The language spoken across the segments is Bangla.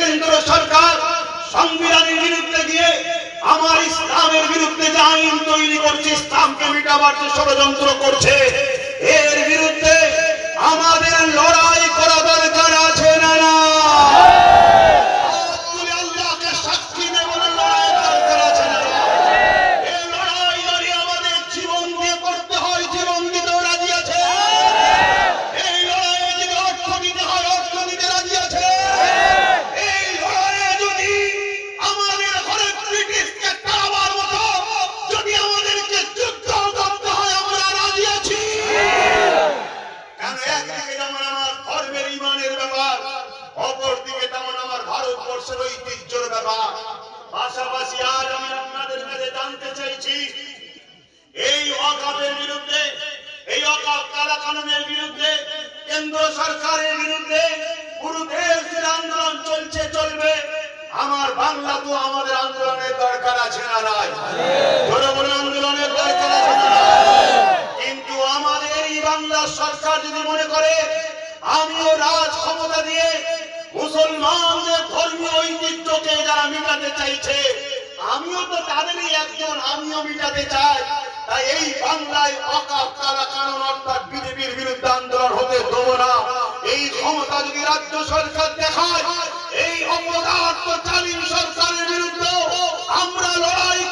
কেন্দ্র সরকার সংবিধানের বিরুদ্ধে গিয়ে আমার ইসলামের বিরুদ্ধে যে আইন তৈরি করছে, ইসলামকে মিটাবার যে ষড়যন্ত্র করছে ভারতবর্ষের ঐতিহ্যের ব্যাপার। পাশাপাশি আজ আমি আপনাদের কাছে জানতে চাইছি, এই অকাপের বিরুদ্ধে, এই অকাপ কালা কানুনের বিরুদ্ধে, কেন্দ্র সরকারের বিরুদ্ধে পুরো দেশ আন্দোলন চলছে, চলবে। আমার বাংলা তো আমাদের আন্দোলনের দরকার আছে না নাই? বলে আন্দোলনের দরকার আছে না কিন্তু আমাদের এই বাংলা সরকার যদি মনে করে, আমিও রাজ ক্ষমতা দিয়ে মুসলমানদের ধর্মীয় ঐতিহ্যকে যারা মিটাতে চাইছে, আমিও তো তাদেরই একজন, আমিও মিটাতে চাই। তাই এই বাংলায় অকাপ কারা কারণ অর্থাৎ বিজেপির বিরুদ্ধে আন্দোলন হতে দেব না। এই ক্ষমতা যদি রাজ্য সরকার দেখায়, এই অপদার্থ চালীন সরকারের বিরুদ্ধে আমরা লড়াই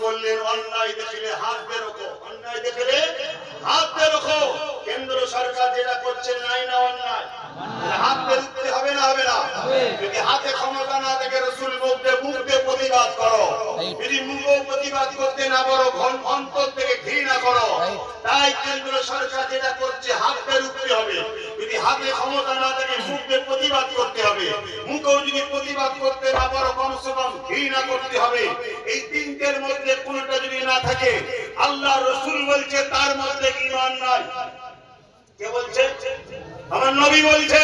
বললেন অন্যায় দেখলে হাত বেরোকো অন্যায় দেখলে হাত বেরোকো কেন্দ্র সরকার যেটা করছে, নাই না অন্যায়। প্রতিবাদ করতে তাই কেন্দ্র সরকার যেটা করছে, হাত বেরোতে হবে। যদি হাতে ক্ষমতা না থাকে, মুখ প্রতিবাদ করতে হবে। মুখেও যদি প্রতিবাদ করতে না পারো, কমসে কম ঘৃণা করতে হবে। এই তিনটের মধ্যে কোনটা যদি না থাকে, আল্লাহ রসুল বলছে, তার মধ্যে ইমান নাই। কে বলছে? আমার নবী বলছে,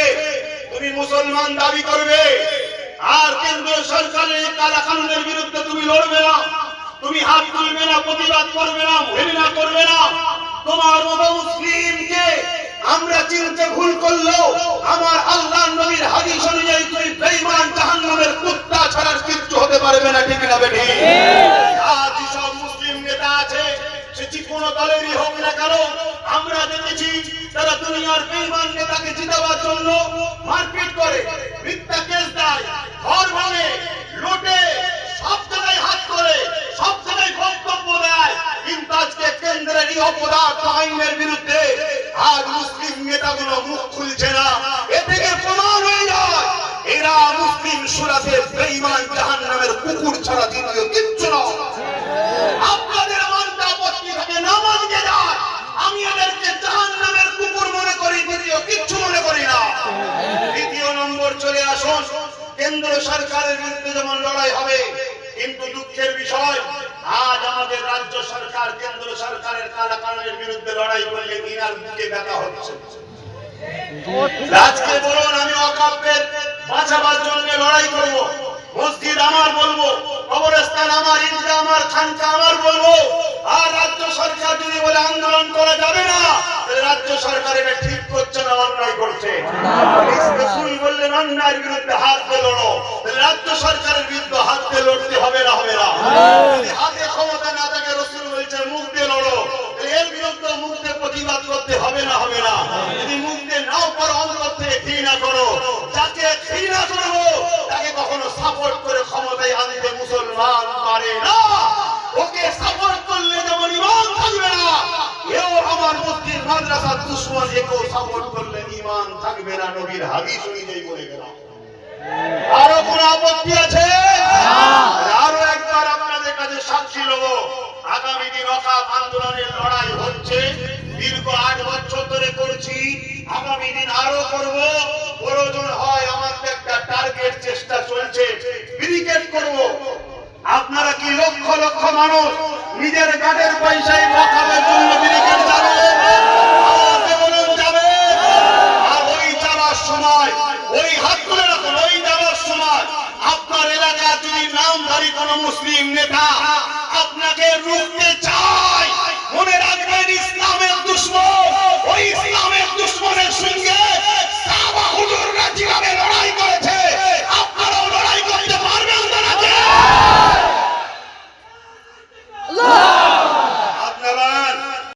তুমি মুসলমান দাবি করবে, আর কেন্দ্র সরকারের কালা কানুনের বিরুদ্ধে তুমি লড়বে না। তুমি হাত তুলবে না, প্রতিবাদ করবে না, ঘৃণা করবে না। তোমার মতো মুসলিমকে আমরা চিনতে ভুল করল আমার আল্লাহ নবীর হাদিস অনুযায়ী তুই বেঈমান জাহান্নামের কুত্তা ছাড়া কিচ্ছু হতে পারবে না, ঠিক না বেঠি কোনো দলেরই হোক না কেন, আমরা দেখেছি তারা দুনিয়ার বেঈমান নেতাকে জিতাবার জন্য মারপিট করে, মিথ্যা কেস দেয়, ঘর ভাঙে, লুটে, সব জায়গায় হাত করে সব জায়গায় বক্তব্য দেয়। কিন্তু আজকে কেন্দ্রের আইনের বিরুদ্ধে আজ মুসলিম নেতাগুলো মুখ খুলছে না। এ থেকে প্রমাণ হয়ে যায়, এরা মুসলিম সুরাতে বেঈমান জাহান্নামের কুকুর ছাড়া দ্বিতীয় নয় আপনাদের মানতে আপত্তি থাকে না মানতে যায় আমি এদেরকে জাহান্নামের কুকুর মনে করি দ্বিতীয় কিচ্ছু মনে করি না দ্বিতীয় নম্বর চলে আসুন কেন্দ্র সরকারের বিরুদ্ধে যেমন লড়াই হবে কিন্তু দুঃখের বিষয় আজ আমাদের রাজ্য সরকার কেন্দ্র সরকারের কালা কানুনের বিরুদ্ধে লড়াই করলে দিনার বুকে ব্যথা হচ্ছে। আজকে বলুন আমি অকাপের বাঁচাবার জন্য লড়াই করব। মসজিদ আমার বলব কবরস্থান আমার ঈদগাহ আমার খানকা আমার বলব। আর রাজ্য সরকার যদি বলে আন্দোলন করা যাবে না রাজ্য সরকার এটা ঠিক করছে না অন্যায় করছে। বললেন অন্যায়ের বিরুদ্ধে হাত দিয়ে লড়ো। রাজ্য সরকারের বিরুদ্ধে হাত দিয়ে লড়তে হবে না হবে না। যদি হাতে ক্ষমতা না থাকে রসুল বলছে মুখ দিয়ে লড়ো। এর বিরুদ্ধে মুখ দিয়ে প্রতিবাদ করতে হবে না হবে না। যদি মুখ দিয়ে নাও পারো অন্তর থেকে ঘৃণা করো। যাকে ঘৃণা করব তাকে কখনো সাপোর্ট করে ক্ষমতায় আনতে মুসলমান পারে না। ওকে আমার মসজিদ মাদ্রাসার দুশ্মন একেও সাপোর্ট করলে ইমান থাকবে না নবীর হাদিস অনুযায়ী বলে গেলাম আরও কোন আপত্তি আছে? আরও একবার আপনাদের কাছে সাক্ষী লব আগামী দিন অকাপ আন্দোলনের লড়াই হচ্ছে। দীর্ঘ আট বছর ধরে করছি। আগামী দিন আরও করব। প্রয়োজন হয় আমার একটা টার্গেট চেষ্টা চলছে। করব। আপনারা কি লক্ষ লক্ষ মানুষ নিজের গাড়ির পয়সায় মুসলিম নেতা